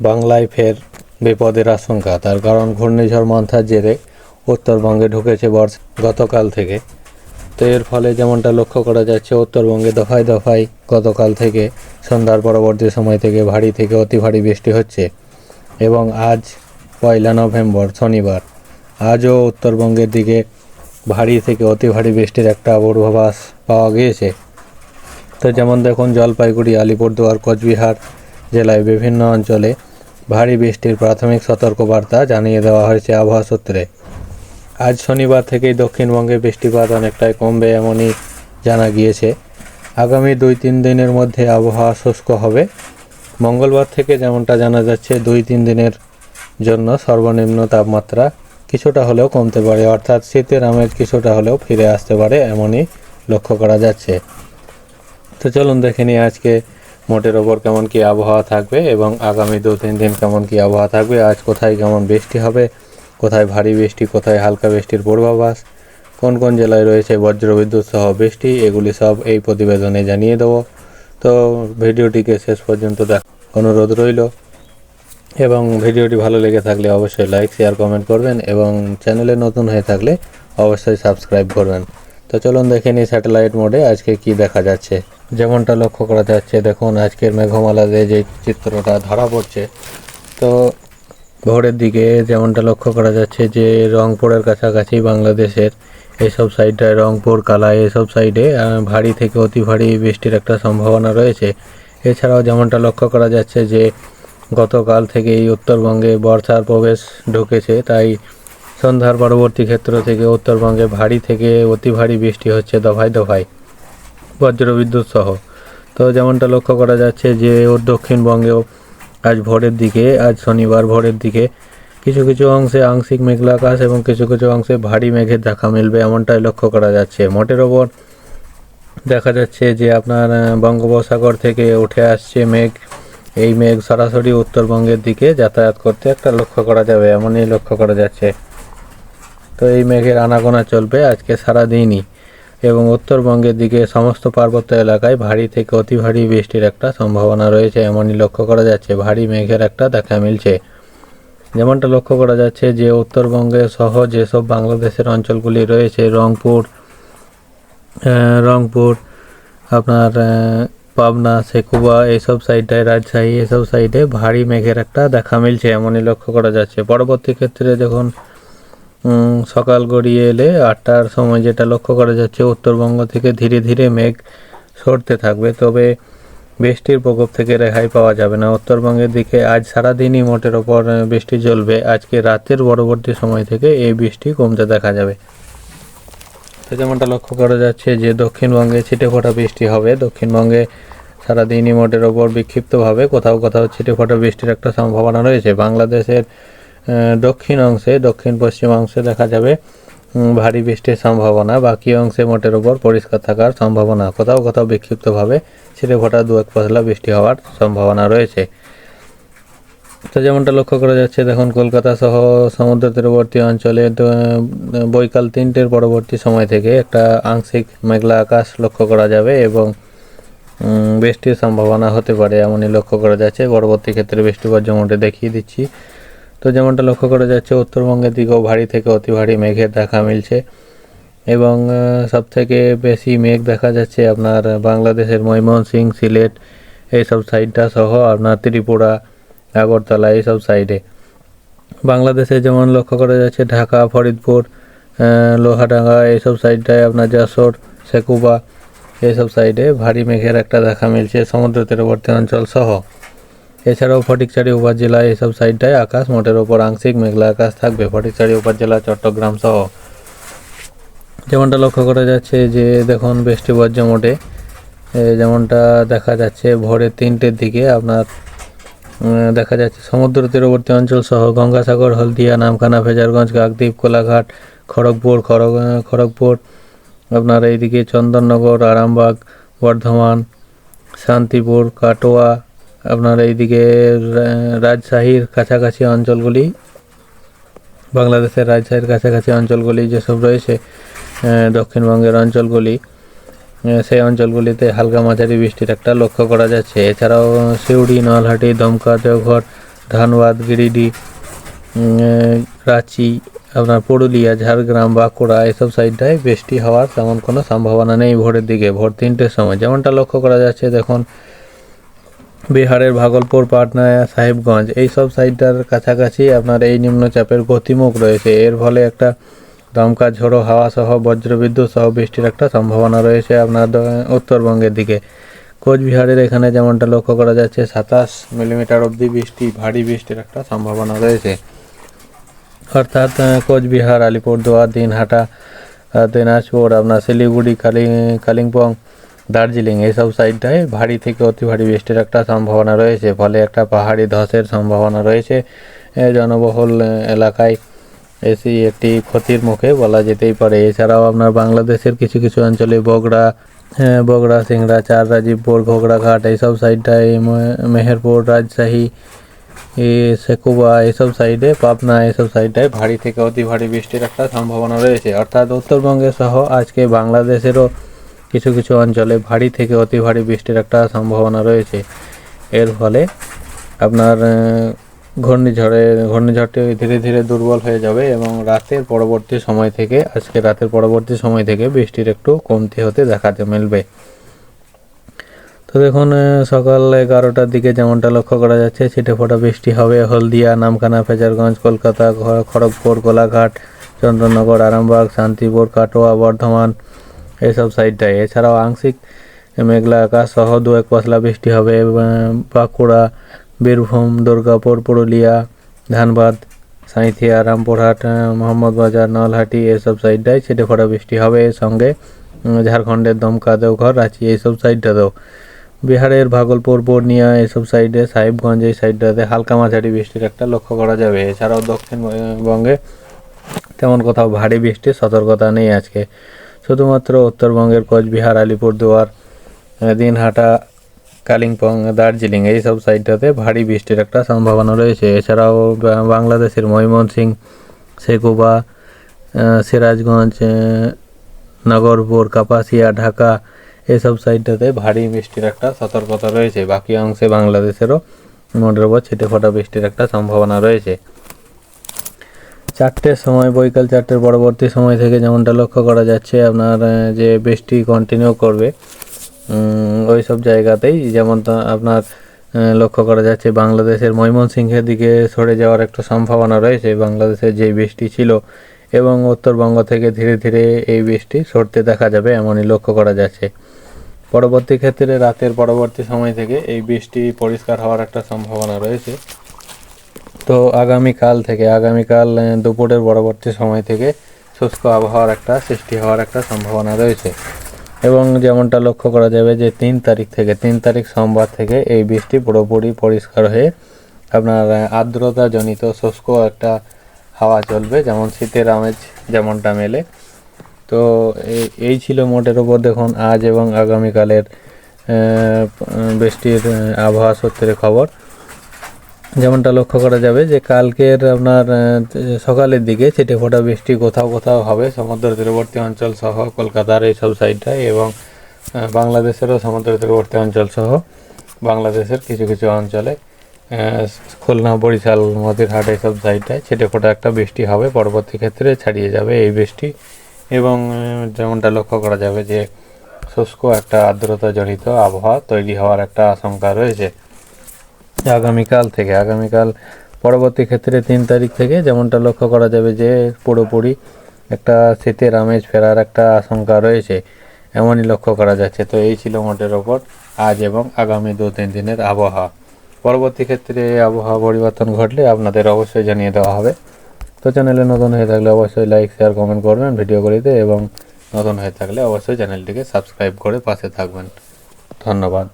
বাংলায় ফের বিপদের আশঙ্কা। তার কারণ, ঘূর্ণিঝড় মন্থার জেরে উত্তরবঙ্গে ঢুকেছে বর্ষ গতকাল থেকে। তো এর ফলে যেমনটা লক্ষ্য করা যাচ্ছে, উত্তরবঙ্গে দফায় দফায় গতকাল থেকে সন্ধ্যার পরবর্তী সময় থেকে ভারী থেকে অতি ভারী বৃষ্টি হচ্ছে এবং আজ পয়লা নভেম্বর, শনিবার, আজও উত্তরবঙ্গের দিকে ভারী থেকে অতি ভারী বৃষ্টির একটা পূর্বাভাস পাওয়া গিয়েছে। তো যেমন দেখুন, জলপাইগুড়ি, আলিপুরদুয়ার, কোচবিহার জেলায় বিভিন্ন অঞ্চলে ভারী বৃষ্টির প্রাথমিক সতর্কবার্তা জানিয়ে দেওয়া হয়েছে আবহাওয়া সূত্রে। আজ শনিবার থেকেই দক্ষিণবঙ্গে বৃষ্টিপাত অনেকটাই কমবে এমনই জানা গিয়েছে। আগামী দুই তিন দিনের মধ্যে আবহাওয়া শুষ্ক হবে। মঙ্গলবার থেকে যেমনটা জানা যাচ্ছে, দুই তিন দিনের জন্য সর্বনিম্ন তাপমাত্রা কিছুটা হলেও কমতে পারে। অর্থাৎ শীতের আমেজ কিছুটা হলেও ফিরে আসতে পারে এমনই লক্ষ্য করা যাচ্ছে। তো চলুন দেখে নিই আজকে মোটের ওপর কেমন কি আবহাওয়া থাকবে এবং আগামী দু তিন দিন কেমন কি আবহাওয়া থাকবে? আজ কোথায় কেমন বৃষ্টি হবে? কোথায় ভারী বৃষ্টি, কোথায় হালকা বৃষ্টির পূর্বাভাস? কোন কোন জেলায় রয়েছে বজ্রবিদ্যুৎ সহ বৃষ্টি? এগুলি সব এই প্রতিবেদনে জানিয়ে দেবো। তো ভিডিওটিকে শেষ পর্যন্ত দেখ অনুরোধ রইল। এবং ভিডিওটি ভালো লেগে থাকলে অবশ্যই লাইক, শেয়ার, কমেন্ট করবেন এবং চ্যানেলে নতুন হয়ে থাকলে অবশ্যই সাবস্ক্রাইব করবেন। তো চলুন দেখে নিই স্যাটেলাইট মোডে আজকে কি দেখা যাচ্ছে। যেমনটা লক্ষ্য করা যাচ্ছে, দেখুন আজকের মেঘমালাতে যে চিত্রটা ধরা পড়ছে, তো ভোরের দিকে যেমনটা লক্ষ্য করা যাচ্ছে যে রংপুরের কাছাকাছি বাংলাদেশের এইসব সাইডটায় রংপুর, কালাই এসব সাইডে ভারী থেকে অতি ভারী বৃষ্টির একটা সম্ভাবনা রয়েছে। এছাড়াও যেমনটা লক্ষ্য করা যাচ্ছে যে গতকাল থেকেই উত্তরবঙ্গে বর্ষার প্রবেশ ঢুকেছে, তাই সন্ধ্যার পরবর্তী ক্ষেত্র থেকে উত্তরবঙ্গে ভারী থেকে অতি ভারী বৃষ্টি হচ্ছে দফায় দফায় বজ্রবিদ্যুৎ সহ। তো যেমনটা লক্ষ্য করা যাচ্ছে যে, ওর দক্ষিণবঙ্গেও আজ ভোরের দিকে, আজ শনিবার ভোরের দিকে কিছু কিছু অংশে আংশিক মেঘলা আকাশ এবং কিছু কিছু অংশে ভারী মেঘের দেখা মিলবে এমনটাই লক্ষ্য করা যাচ্ছে। মোটের ওপর দেখা যাচ্ছে যে, আপনার বঙ্গোপসাগর থেকে উঠে আসছে মেঘ। এই মেঘ সরাসরি উত্তরবঙ্গের দিকে যাতায়াত করতে একটা লক্ষ্য করা যাবে, এমনই লক্ষ্য করা যাচ্ছে। তো এই মেঘের আনাগোনা চলবে আজকে সারা দিনই এবং উত্তরবঙ্গের দিকে সমস্ত পার্বত্য এলাকায় ভারী থেকে অতি ভারী বৃষ্টির একটা সম্ভাবনা রয়েছে, এমনই লক্ষ্য করা যাচ্ছে। ভারী মেঘের একটা দেখা মিলছে। যেমনটা লক্ষ্য করা যাচ্ছে যে উত্তরবঙ্গে সহ যেসব বাংলাদেশের অঞ্চলগুলি রয়েছে, রংপুর রংপুর, আপনার পাবনা, সেকুবা এইসব সাইডটায় রাজশাহী, এসব সাইডে ভারী মেঘের একটা দেখা মিলছে, এমনই লক্ষ্য করা যাচ্ছে। পরবর্তী ক্ষেত্রে যখন সকাল গড়িয়ে এলে আটটার সময় যেটা লক্ষ্য করা যাচ্ছে, উত্তরবঙ্গ থেকে ধীরে ধীরে মেঘ সরতে থাকবে। তবে বৃষ্টির প্রকোপ থেকে রেহাই পাওয়া যাবে না। উত্তরবঙ্গের দিকে আজ সারাদিনই মোটের ওপর বৃষ্টি চলবে আজকে রাতের পরবর্তী সময় থেকে এই বৃষ্টি কমতে দেখা যাবে। তো যেমনটা লক্ষ্য করা যাচ্ছে যে, দক্ষিণবঙ্গে ছিটে ফোটা বৃষ্টি হবে। দক্ষিণবঙ্গে সারাদিনই মোটের ওপর বিক্ষিপ্তভাবে কোথাও কোথাও ছিটে ফোটা বৃষ্টির একটা সম্ভাবনা রয়েছে। বাংলাদেশের দক্ষিণ অংশে, দক্ষিণ পশ্চিম অংশে দেখা যাবে ভারী বৃষ্টির সম্ভাবনা। বাকি অংশে মোটের ওপর পরিষ্কার থাকার সম্ভাবনা। কোথাও কোথাও বিক্ষিপ্তভাবে ছিটে ফোটা দু এক পশলা বৃষ্টি হওয়ার সম্ভাবনা রয়েছে। তো যেমনটা লক্ষ্য করা যাচ্ছে, দেখুন, কলকাতা সহ সমুদ্র তীরবর্তী অঞ্চলে বৈকাল তিনটের পরবর্তী সময় থেকে একটা আংশিক মেঘলা আকাশ লক্ষ্য করা যাবে এবং বৃষ্টির সম্ভাবনা হতে পারে এমনই লক্ষ্য করা যাচ্ছে। পরবর্তী ক্ষেত্রে বৃষ্টিপাত যেমনটা দেখিয়ে দিচ্ছি। তো যেমনটা লক্ষ্য করা যাচ্ছে, উত্তরবঙ্গের দিকেও ভারী থেকে অতি ভারী মেঘের দেখা মিলছে। এবং সব থেকে বেশি মেঘ দেখা যাচ্ছে আপনার বাংলাদেশের ময়মনসিং, সিলেট, এইসব সাইডটা সহ আপনার ত্রিপুরা, আগরতলা এইসব সাইডে। বাংলাদেশে যেমন লক্ষ্য করা যাচ্ছে, ঢাকা, ফরিদপুর লোহাডাঙ্গা এইসব সাইডটায় আপনার যশোর, সেকুবা এইসব সাইডে ভারী মেঘের একটা দেখা মিলছে সমুদ্র তীরবর্তী অঞ্চল সহ। এছাড়াও ফটিকচারি উপজেলা এইসব সাইডটায় আকাশ, মোটের ওপর আংশিক মেঘলা আকাশ থাকবে। ফটিকচারি উপজেলা, চট্টগ্রাম সহ। যেমনটা লক্ষ্য করা যাচ্ছে যে, দেখুন, বৃষ্টি বজ্র মোটে। যেমনটা দেখা যাচ্ছে ভোরের তিনটের দিকে আপনার দেখা যাচ্ছে সমুদ্র তীরবর্তী অঞ্চল সহ গঙ্গাসাগর, হলদিয়া, নামখানা ফেজারগঞ্জ কাকদ্বীপ, কোলাঘাট, খড়গপুর, খড়গ, খড়গপুর, আপনার এইদিকে চন্দননগর, আরামবাগ, বর্ধমান, শান্তিপুর, কাটোয়া আপনার এইদিকে রাজশাহীর কাছাকাছি অঞ্চলগুলি, বাংলাদেশের রাজশাহীর কাছাকাছি অঞ্চলগুলি যেসব রয়েছে দক্ষিণবঙ্গের অঞ্চলগুলি সেই অঞ্চলগুলিতে হালকা মাঝারি বৃষ্টির একটা লক্ষ্য করা যাচ্ছে। এছাড়াও সিউড়ি, নলহাটি, দমকা, দেওঘর ধানবাদ গিরিডি রাঁচি, আপনার পুরুলিয়া, ঝাড়গ্রাম, বাঁকুড়া এসব সাইডটায় বৃষ্টি হওয়ার তেমন কোনো সম্ভাবনা নেই ভোরের দিকে, ভোর তিনটের সময়। যেমনটা লক্ষ্য করা যাচ্ছে, দেখুন বিহারের ভাগলপুর, পাটনা, সাহেবগঞ্জ এই সব সাইডটার কাছাকাছি আপনার এই নিম্নচাপের গতিমুখ রয়েছে। এর ফলে একটা দমকা ঝোড়ো হাওয়া সহ বজ্রবিদ্যুৎ সহ বৃষ্টির একটা সম্ভাবনা রয়েছে আপনার উত্তরবঙ্গের দিকে। কোচবিহারের এখানে যেমনটা লক্ষ্য করা যাচ্ছে, সাতাশ মিলিমিটার অবধি বৃষ্টি, ভারী বৃষ্টির একটা সম্ভাবনা রয়েছে। অর্থাৎ কোচবিহার, আলিপুরদুয়ার, দিনহাটা দিনাজপুর, আপনার শিলিগুড়ি, কালি, কালিম্পং দার্জিলিং এইসব সাইডটায় ভারী থেকে অতি ভারী বৃষ্টির একটা সম্ভাবনা রয়েছে। ফলে একটা পাহাড়ি ধসের সম্ভাবনা রয়েছে। জনবহুল এলাকায় এসি একটি ক্ষতির মুখে বলা যেতেই পারে। এছাড়াও আপনার বাংলাদেশের কিছু কিছু অঞ্চলে বগড়া বগড়া, সিংড়া চার রাজীবপুর ঘোগড়াঘাট এইসব সাইডটায় মেহেরপুর, রাজশাহী সেকুবা এসব সাইডে, পাবনা এসব সাইডটায় ভারী থেকে অতি ভারী বৃষ্টির একটা সম্ভাবনা রয়েছে। অর্থাৎ উত্তরবঙ্গে সহ আজকে বাংলাদেশেরও কিছু কিছু অঞ্চলে ভারী থেকে অতি ভারী বৃষ্টির একটা সম্ভাবনা রয়েছে। এর ফলে আপনার ঘূর্ণিঝড়ে, ঘূর্ণিঝড়টি ধীরে ধীরে দুর্বল হয়ে যাবে এবং রাতের পরবর্তী সময় থেকে, আজকে রাতের পরবর্তী সময় থেকে বৃষ্টির একটু কমতি হতে দেখাতে মিলবে। তো দেখুন সকাল এগারোটার দিকে যেমনটা লক্ষ্য করা যাচ্ছে ছিটে ফোটা বৃষ্টি হবে হলদিয়া, নামখানা, ফেজারগঞ্জ, কলকাতা খড়গপুর কোলাঘাট চন্দ্রনগর, আরামবাগ, শান্তিপুর, কাটোয়া, বর্ধমান এইসব সাইডটায় এছাড়াও আংশিক মেঘলা আকাশ সহ দু এক পশলা বৃষ্টি হবে। বাঁকুড়া, বীরভূম, দুর্গাপুর, পুরুলিয়া, ধানবাদ, সাঁইথিয়া, রামপুরহাট মোহাম্মদবাজার, নলহাটি এসব সাইডটায় ছিটে ফোটা বৃষ্টি হবে। এর সঙ্গে ঝাড়খণ্ডের দমকা দেওঘর, রাঁচি এইসব সাইডটাতেও বিহারের ভাগলপুর, পূর্ণিয়া এইসব সাইডে, সাহেবগঞ্জ এই সাইডটাতে হালকা মাঝারি বৃষ্টির একটা লক্ষ্য করা যাবে। এছাড়াও দক্ষিণবঙ্গে তেমন কোথাও ভারী বৃষ্টির সতর্কতা নেই আজকে। শুধুমাত্র উত্তরবঙ্গের কোচবিহার, আলিপুরদুয়ার দিনহাটা, কালিম্পং, দার্জিলিং এই সব সাইডটাতে ভারী বৃষ্টির একটা সম্ভাবনা রয়েছে। এছাড়াও বাংলাদেশের ময়মনসিংহ, সেকুবা সিরাজগঞ্জ নগরপুর, কাপাসিয়া, ঢাকা এসব সাইডটাতে ভারী বৃষ্টির একটা সতর্কতা রয়েছে। বাকি অংশে বাংলাদেশেরও মোটের উপর ছিটে ফোটা বৃষ্টির একটা সম্ভাবনা রয়েছে। চারটের সময়, বৈকাল চারটের পরবর্তী সময় থেকে যেমনটা লক্ষ্য করা যাচ্ছে, আপনার যে বৃষ্টি কন্টিনিউ করবে ওই সব জায়গাতেই যেমন আপনার লক্ষ্য করা যাচ্ছে, বাংলাদেশের ময়মনসিংহের দিকে সরে যাওয়ার একটা সম্ভাবনা রয়েছে, বাংলাদেশের যে বৃষ্টি ছিল এবং উত্তরবঙ্গ থেকে ধীরে ধীরে এই বৃষ্টি সরতে দেখা যাবে এমনই লক্ষ্য করা যাচ্ছে। পরবর্তী ক্ষেত্রে রাতের পরবর্তী সময় থেকে এই বৃষ্টি পরিষ্কার হওয়ার একটা সম্ভাবনা রয়েছে। তো আগামীকাল থেকে, আগামীকাল দুপুরের পরবর্তী সময় থেকে শুষ্ক আবহাওয়ার একটা সৃষ্টি হওয়ার একটা সম্ভাবনা রয়েছে। এবং যেমনটা লক্ষ্য করা যাবে যে, তিন তারিখ থেকে, তিন তারিখ সোমবার থেকে এই বৃষ্টি পুরোপুরি পরিষ্কার হয়ে আপনার আর্দ্রতাজনিত শুষ্ক একটা হাওয়া চলবে, যেমন শীতের আমেজ যেমনটা মেলে। তো এই- ছিল মোটের ওপর দেখুন আজ এবং আগামীকালের বৃষ্টির আবহাওয়া সূত্রে খবর। যেমনটা লক্ষ্য করা যাবে যে কালকের আপনার সকালের দিকে ছিটে ফোটা বৃষ্টি কোথাও কোথাও হবে। সমুদ্র তীরবর্তী অঞ্চল সহ কলকাতার এইসব সাইডটায় এবং বাংলাদেশেরও সমুদ্র তীরবর্তী অঞ্চল সহ বাংলাদেশের কিছু কিছু অঞ্চলে খুলনা, বরিশাল, মতিরহাট এইসব সাইডটায় ছিটে ফোটা একটা বৃষ্টি হবে। পরবর্তী ক্ষেত্রে ছাড়িয়ে যাবে এই বৃষ্টি এবং যেমনটা লক্ষ্য করা যাবে যে শুষ্ক একটা আর্দ্রতা জড়িত আবহাওয়া তৈরি হওয়ার একটা আশঙ্কা রয়েছে। আগামীকাল থেকে। আগামীকাল পরবর্তী ক্ষেত্রে তিন তারিখ থেকে যেমনটা লক্ষ্য করা যাবে যে পুরোপুরি একটা শীতের আমেজ ফেরার একটা আশঙ্কা রয়েছে, এমনই লক্ষ্য করা যাচ্ছে। তো এই ছিল মোটের ওপর। আজ এবং আগামী দু তিন দিনের আবহাওয়া। পরবর্তী ক্ষেত্রে আবহাওয়া পরিবর্তন ঘটলে আপনাদের অবশ্যই জানিয়ে দেওয়া হবে। তো চ্যানেলে নতুন হয়ে থাকলে অবশ্যই লাইক, শেয়ার, কমেন্ট করবেন ভিডিওগুলিতে এবং নতুন হয়ে থাকলে অবশ্যই চ্যানেলটিকে সাবস্ক্রাইব করে পাশে থাকবেন। ধন্যবাদ।